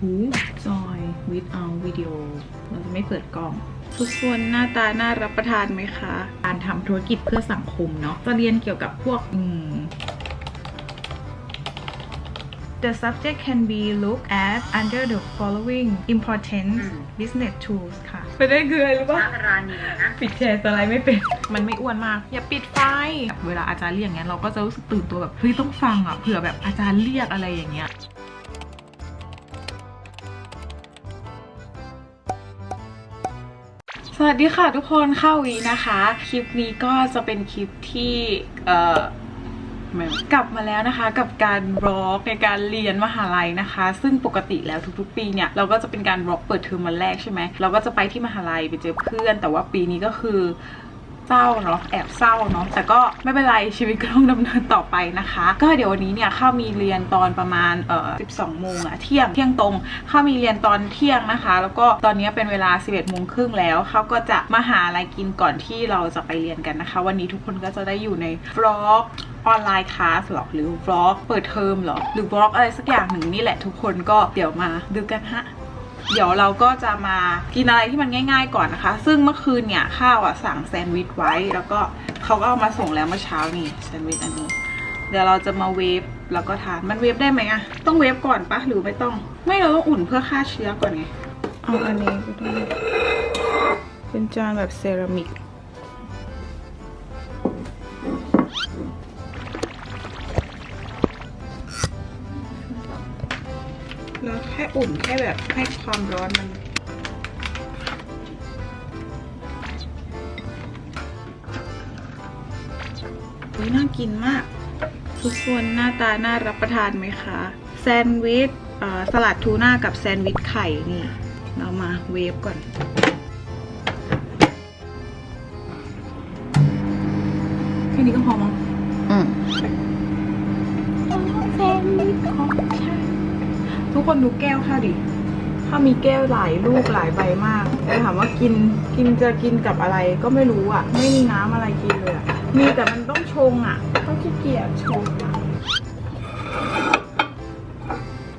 หูจอยวิดเอาวิดีโอเราจะไม่เปิดกล้อง ทุกคนหน้าตาน่ารับประทานไหมคะ การทำธุรกิจเพื่อสังคมเนาะจะเรียนเกี่ยวกับพวก อืม The subject can be looked at under the following important อืม business tools ค่ะประเด็นคืออะไรรู้พปะระราณีนะ ปิดแชร์สไลด์ไม่เป็น มันไม่อ้วนมาก อย่าปิดไฟ เวลาอาจารย์เรียกอย่างเงี้ยเราก็จะรู้สึกตื่นตัวแบบ เฮ้ย ต้องฟังอะ เผื่อแบบอาจารย์เรียกอะไรอย่างเงี้ย วัสดีค่ะทุกคนเข้าวีนะคะ คลิปนี้ก็จะเป็นคลิปที่เอ่อกลับมาแล้วนะคะกับการบล็อกในการเรียนมหาลัยนะคะ ซึ่งปกติแล้วทุกๆ ปีเนี่ยเราก็จะเป็นการบล็อกเปิดเทอมวันแรกใช่ไหมเราก็จะไปที่มหาลัยไปเจอเพื่อน แต่ว่าปีนี้ก็คือ เศร้าเนาะแอบเศร้าเนาะแต่ก็ไม่เป็นไรชีวิตก็ต้องดำเนินต่อไปนะคะ ก็เดี๋ยววันนี้เนี่ยข้ามีเรียนตอนประมาณเอ่อ12โมงอะเที่ยงเที่ยงตรงข้ามีเรียนตอนเที่ยงนะคะ แล้วก็ตอนนี้เป็นเวลา 11โมงครึ่งแล้วเขาก็จะมาหาอะไรกินก่อนที่เราจะไปเรียนกันนะคะ วันนี้ทุกคนก็จะได้อยู่ในบล็อกออนไลน์คลาสหรอหรือวล็อกเปิดเทอมหรอหรือบล็อกอะไรสักอย่างหนึ่งนี่แหละทุกคนก็เดี๋ยวมาดูกันฮะ เดี๋ยวเราก็จะมากินอะไรที่มันง่าย ๆ ก่อนนะคะ ซึ่งเมื่อคืนเนี่ยข้าวอะสั่งแซนด์วิชไว้ แล้วก็เขาก็เอามาส่งแล้วเมื่อเช้านี่แซนด์วิชอันนี้ เดี๋ยวเราจะมาเวฟแล้วก็ทานมันเวฟได้ไหมอะต้องเวฟก่อนปะหรือไม่ต้อง ไม่เราต้องอุ่นเพื่อฆ่าเชื้อก่อนไงเอาอันนี้ก็ได้เป็นจานแบบเซรามิก แล้วแค่อุ่นแค่แบบให้ความร้อนมันอุ๊ยน่ากินมาก ทุกคนหน้าตาน่ารับประทานไหมคะ แซนด์วิชเอ่อสลัดทูน่ากับแซนด์วิชไข่นี่ เรามาเวฟก่อนแค่นี้ก็พอมั้งอืมแซนด์วิชของฉัน ทุกคนดูแก้วข้าวดิข้ามีแก้วหลายลูกหลายใบมากแต่ถามว่ากินกินจะกินกับอะไรก็ไม่รู้อะ ไม่มีน้ำอะไรกินเลยอะมีแต่มันต้องชงอะก็ขี้เกียจชงอะ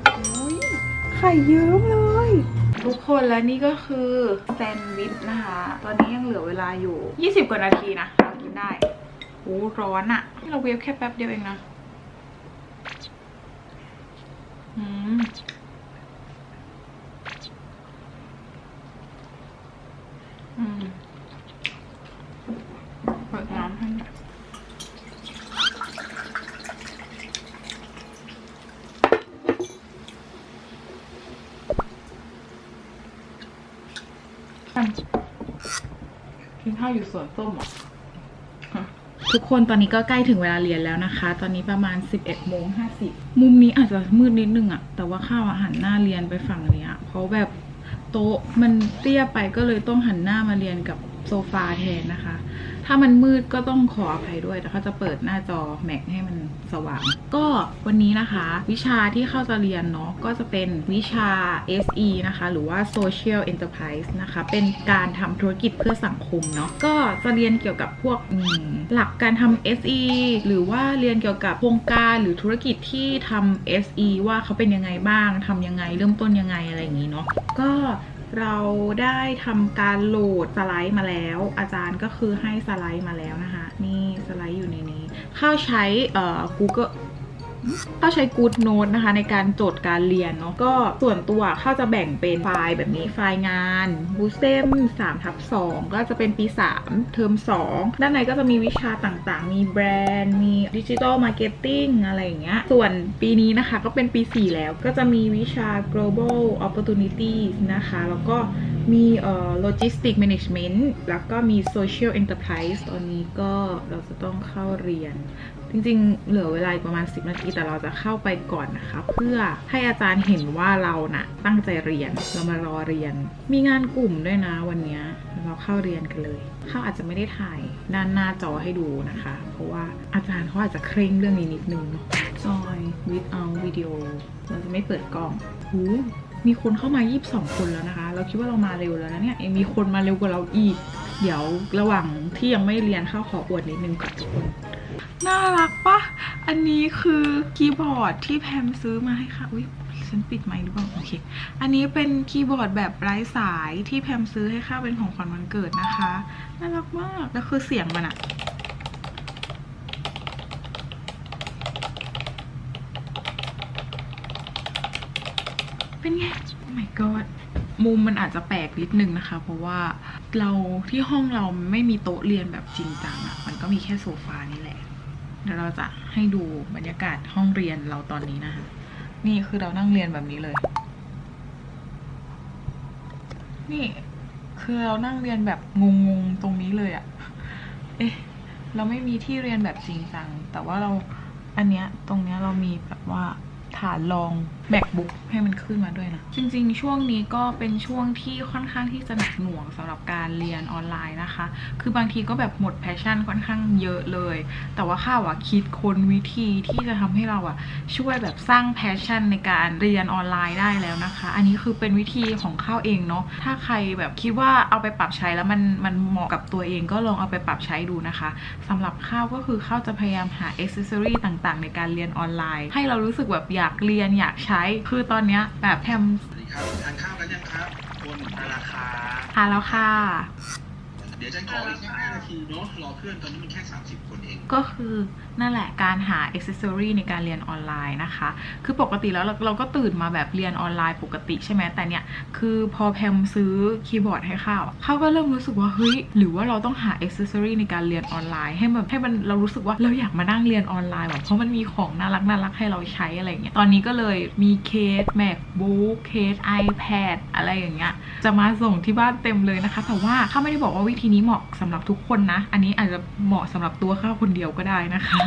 โอ้ยไข่เยิ้มเลย ทุกคนและนี่ก็คือแซนด์วิชนะคะ ตอนนี้ยังเหลือเวลาอยู่ 20 กว่านาทีนะเรากินได้โอ้ร้อนอะนี่เราเวฟแค่แป๊บเดียวเองนะ อืมอืมเปิดน้ำให้หน่อยกินข้าวอยู่สวนส้มเหรอ ทุกคนตอนนี้ก็ใกล้ถึงเวลาเรียนแล้วนะคะ ตอนนี้ประมาณ 11โมง50 มุมนี้อาจจะมืดนิดนึงอะแต่ว่าข้าวอะหันหน้าเรียนไปฝั่งเนี้ยเพราะแบบโต๊ะมันเตี้ยไปก็เลยต้องหันหน้ามาเรียนกับ โซฟาแทนนะคะ ถ้ามันมืดก็ต้องขออภัยด้วย แต่เขาจะเปิดหน้าจอแม็กให้มันสว่าง ก็วันนี้นะคะ วิชาที่เข้าจะเรียนเนาะก็จะเป็นวิชา SE นะคะ หรือว่า Social Enterprise นะคะ เป็นการทำธุรกิจเพื่อสังคมเนาะก็จะเรียนเกี่ยวกับพวกหลักการทำ SE หรือว่าเรียนเกี่ยวกับโครงการหรือธุรกิจที่ทำ SE ว่าเขาเป็นยังไงบ้างทำยังไง เริ่มต้นยังไงอะไรอย่างนี้เนาะก็ เราได้ทำการโหลดสไลด์มาแล้ว อาจารย์ก็คือให้สไลด์มาแล้วนะคะ นี่สไลด์อยู่ในนี้ เข้าใช้เอ่อ Google เข้าใช้ Good Note นะคะ ในการจดการเรียนเนาะก็ส่วนตัวเข้าจะแบ่งเป็นไฟล์แบบนี้ไฟล์งาน b o o s t e m 3ทับ2ก็จะเป็นปี 3 เทอม 2 ด้านในก็จะมีวิชาต่างๆ มีแบรนด์ มีดิจิ t a ลมาร์เก็ตติ้งอะไรอย่างเงี้ยส่วนปีนี้นะคะก็เป็นปี 4 แล้วก็จะมีวิชา global opportunities นะคะ แล้วก็มีเอ่อ logistic management แล้วก็มี social enterprise ตอนนี้ก็เราจะต้องเข้าเรียน จริงๆ เหลือเวลาประมาณ 10 นาที แต่เราจะเข้าไปก่อนนะคะ เพื่อให้อาจารย์เห็นว่าเราน่ะตั้งใจเรียนเรามารอเรียน มีงานกลุ่มด้วยนะวันนี้เราเข้าเรียนกันเลยข้าอาจจะไม่ได้ถ่ายด้านหน้าจอให้ดูนะคะ เพราะว่าอาจารย์เขาอาจจะเคร่งเรื่องนี้นิดนึงเนาะจอยวิดเอาวิดีโอเราจะไม่เปิดกล้องหูมีคนเข้ามา 22 คนแล้วนะคะ เราคิดว่าเรามาเร็วแล้วนะเนี่ยมีคนมาเร็วกว่าเราอีก เดี๋ยวระหว่างที่ยังไม่เรียนเข้าขออวดนิดนึงก่อนทุกคน น่ารักปะอันนี้คือคีย์บอร์ดที่แพมซื้อมาให้ค่ะ อุ้ยฉันปิดไมค์หรือเปล่าโอเค อันนี้เป็นคีย์บอร์ดแบบไร้สายที่แพมซื้อให้ข้าเป็นของขวัญวันเกิดนะคะ น่ารักมาก แล้วคือเสียงมันอะเป็นไง oh my god มุมมันอาจจะแปลกนิดนึงนะคะ เพราะว่าเราที่ห้องเราไม่มีโต๊ะเรียนแบบจริงจังอะมันก็มีแค่โซฟานี่แหละ เดี๋ยวเราจะให้ดูบรรยากาศห้องเรียนเราตอนนี้นะคะ นี่คือเรานั่งเรียนแบบนี้เลย นี่คือเรานั่งเรียนแบบงงๆตรงนี้เลยอะเอ๊ะ เราไม่มีที่เรียนแบบจริงจัง แต่ว่าเราอันเนี้ยตรงเนี้ยเรามีแบบว่าฐานรอง macbook ให้มันขึ้นมาด้วยนะ จริงๆ ช่วงนี้ก็เป็นช่วงที่ค่อนข้างที่จะหนักหน่วงสำหรับการเรียนออนไลน์นะคะ คือบางทีก็แบบหมดแพชชั่นค่อนข้างเยอะเลย แต่ว่าข้าวอะคิดค้นวิธีที่จะทำให้เราอะช่วยแบบสร้างแพชชั่นในการเรียนออนไลน์ได้แล้วนะคะ อันนี้คือเป็นวิธีของข้าวเองเนาะ ถ้าใครแบบคิดว่าเอาไปปรับใช้แล้วมันมันเหมาะกับตัวเองก็ลองเอาไปปรับใช้ดูนะคะสำหรับข้าวก็คือข้าวจะพยายามหาอ c เซสซอรีต่างๆ ในการเรียนออนไลน์ ให้เรารู้สึกแบบอยากเรียนอยากใช้คือตอนเนี้ยแบบแพมสวัสดีครับทานข้าวกันยังครับบนราคาทานแล้วค่ะ เดี๋ยวฉันขออีกแค่5นาทีเนาะรอเพื่อนตอนนี้มันแค่ 30 คนเอง ก็คือนั่นแหละการหาอ c เซสซอรีในการเรียนออนไลน์นะคะ คือปกติแล้วเราเราก็ตื่นมาแบบเรียนออนไลน์ปกติใช่ไหมแต่เนี่ย คือพอแพมซื้อคีย์บอร์ดให้ข้าวข้าวก็เริ่มรู้สึกว่า เฮ้ย หรือว่าเราต้องหาอ c เซสซอรีในการเรียนออนไลน์ ให้แบบให้มันเรารู้สึกว่าเราอยากมานั่งเรียนออนไลน์แบบเพราะมันมีของน่ารักน่ารักให้เราใช้อะไรอย่างเงี้ยตอนนี้ก็เลยมีเคส macbook เคส ipad อะไรอย่างเงี้ยจะมาส่งที่บ้านเต็มเลยนะคะ แต่ว่าข้าไม่ได้บอกว่าวิธีนี้เหมาะสำหรับทุกคนนะ อันนี้อาจจะเหมาะสำหรับตัวข้าวคนเดียวก็ได้นะคะ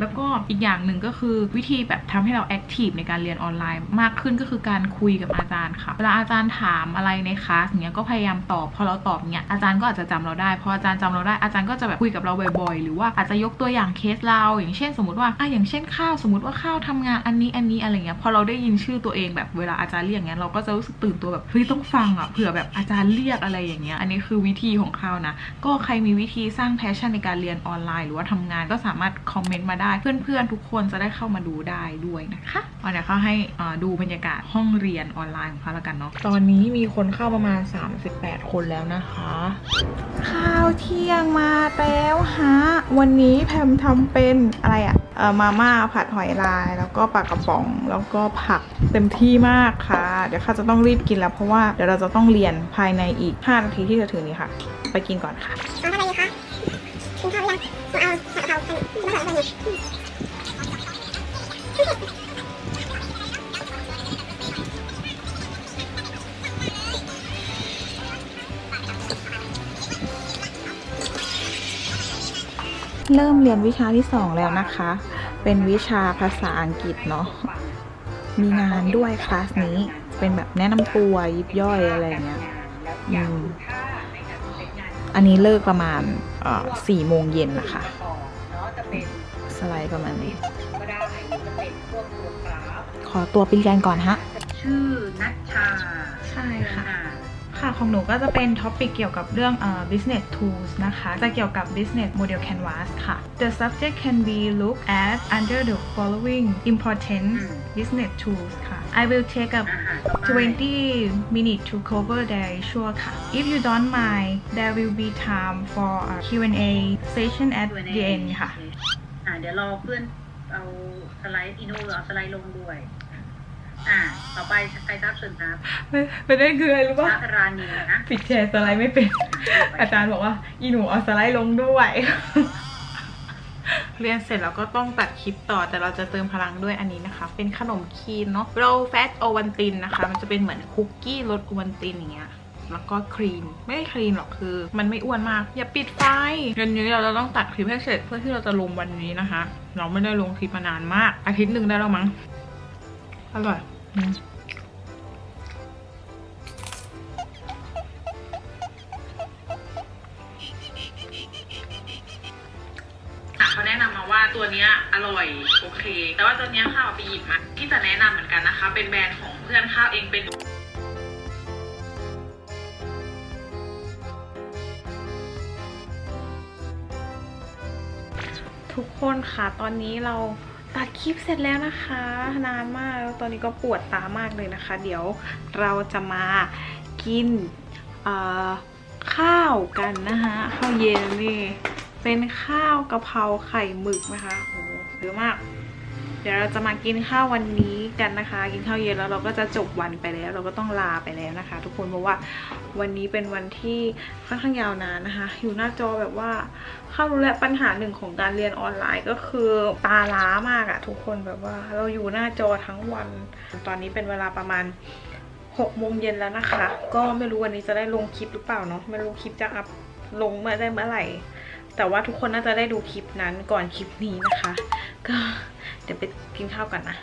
แล้วก็อีกอย่างหนึ่งก็คือวิธีแบบทำให้เราแอคทีฟในการเรียนออนไลน์ มากขึ้นก็คือการคุยกับอาจารย์ค่ะ เวลาอาจารย์ถามอะไรในคลาสเนี้ยก็พยายามตอบ พอเราตอบเนี้ยอาจารย์ก็อาจจะจำเราได้ พออาจารย์จำเราได้อาจารย์ก็จะแบบคุยกับเราบ่อยๆ หรือว่าอาจจะยกตัวอย่างเคสเรา อย่างเช่น สมมติว่าอะอย่างเช่นข้าวสมมติว่าข้าวทำงานอันนี้อันนี้อะไรเงี้ย พอเราได้ยินชื่อตัวเองแบบเวลาอาจารย์เรียกเงี้ยเราก็จะรู้สึกตื่นตัวแบบเฮ้ยต้องฟังอะเผื่อแบบอาจารย์เรียกอะไรอย่างเงี้ย อันนี้คือวิธีของข้าวนะ ก็ใครมีวิธีสร้างแพชชั่นในการเรียนออนไลน์ หรือว่าทำงานก็สามารถคอมเมนต์มาได้เพื่อนๆทุกคนจะได้เข้ามาดูได้ด้วยนะคะเอาเดี๋ยวเขาให้อ่าดูบรรยากาศห้องเรียนออนไลน์ของเขาแล้วกันเนาะตอนนี้มีคนเข้าประมาณ 38 คนแล้วนะคะ ข้าวเที่ยงมาแล้วฮะวันนี้แพมทำเป็นอะไรอะเอ่อ มาม่าผัดหอยลาย แล้วก็ปลากระป๋อง แล้วก็ผักเต็มที่มากค่ะ เดี๋ยวข้าจะต้องรีบกินแล้ว เพราะว่าเดี๋ยวเราจะต้องเรียนภายในอีก 5 นาทีที่จะถึงนี้ค่ะ ไปกินก่อนค่ะเอาเท่าไหร่ดีคะกินข้าวหรือยังเอาผัดกะเพราเป็นมะเขือเทศเป็นไงเริ่มเรียนวิชาที่ 2 แล้วนะคะ เป็นวิชาภาษาอังกฤษเนาะ มีงานด้วยคลาสนี้ เป็นแบบแนะนำตัวยิบย่อยอะไรเงี้ยอืมอันนี้เลิกประมาณสี่โมงเย็นนะคะ สไลด์ประมาณนี้ ขอตัวไปเรียนก่อนฮะ ชื่อนัชชา ค่ะ ของหนูก็จะเป็นท็อปิกเกี่ยวกับเรื่องเอ่อ business tools นะคะ จะเกี่ยวกับ business model canvas ค่ะ The subject can be looked at under the following important อืม business tools ค่ะ I will take up อาหารต่อไป20 minutes to cover their issue ค่ะ If you don't mind there will be time for a Q&A session at the end ค่ะอ่าเดี๋ยวรอเพื่อนเอาสไลด์อินโนเอาสไลด์ลงด้วย อ่า ต่อไปใครทราบเชิญครับไม่ได้คืออะไรรู้พป่ะระราณีนะปิดแชร์สไลด์ไม่เป็น อาจารย์บอกว่า อีหนูเอาสไลด์ลงด้วย เรียนเสร็จแล้วก็ต้องตัดคลิปต่อแต่เราจะเติมพลังด้วยอันนี้นะคะ เป็นขนมคีนเนาะ low fat โอวันตินนะคะ มันจะเป็นเหมือนคุกกี้รสโอวันตินอย่างเงี้ยแล้วก็ครีม ไม่ได้ครีมหรอกคือ มันไม่อ้วนมาก อย่าปิดไฟเดือนนี้เราต้องตัดคลิปให้เสร็จเพื่อที่เราจะลงวันนี้นะคะ เราไม่ได้ลงคลิปมานานมาก อาทิตย์หนึ่งได้แล้วมั้ง อร่อยอืมค่ะเขาแนะนำมาว่าตัวเนี้ยอร่อยโอเค แต่ว่าตัวเนี้ยข้าวเอาไปหยิบมาที่จะแนะนำเหมือนกันนะคะ เป็นแบรนด์ของเพื่อนข้าวเองเป็นทุกคนค่ะ ตอนนี้เรา ตัดคลิปเสร็จแล้วนะคะ นานมากแล้วตอนนี้ก็ปวดตามากเลยนะคะ เดี๋ยวเราจะมากินข้าวกันนะคะข้าวเย็นนี่เป็นข้าวกะเพราไข่หมึกนะคะโอ้โหเยอะมาก เดี๋ยวเราจะมากินข้าววันนี้กันนะคะ กินข้าวเย็นแล้วเราก็จะจบวันไปแล้ว เราก็ต้องลาไปแล้วนะคะ ทุกคนเพราะว่าวันนี้เป็นวันที่ค่อนข้างยาวนานนะคะ อยู่หน้าจอแบบว่าเข้ารู้แล้วปัญหาหนึ่งของการเรียนออนไลน์ก็คือตาล้ามากอะทุกคนแบบว่าเราอยู่หน้าจอทั้งวัน ตอนนี้เป็นเวลาประมาณ6โมงเย็นแล้วนะคะ ก็ไม่รู้วันนี้จะได้ลงคลิปหรือเปล่าเนาะไม่รู้คลิปจะอัพลงเมื่อได้เมื่อไหร่ แต่ว่าทุกคนน่าจะได้ดูคลิปนั้นก่อนคลิปนี้นะคะ ก็ ดี๋ยวไปกินข้าวก่อนนะ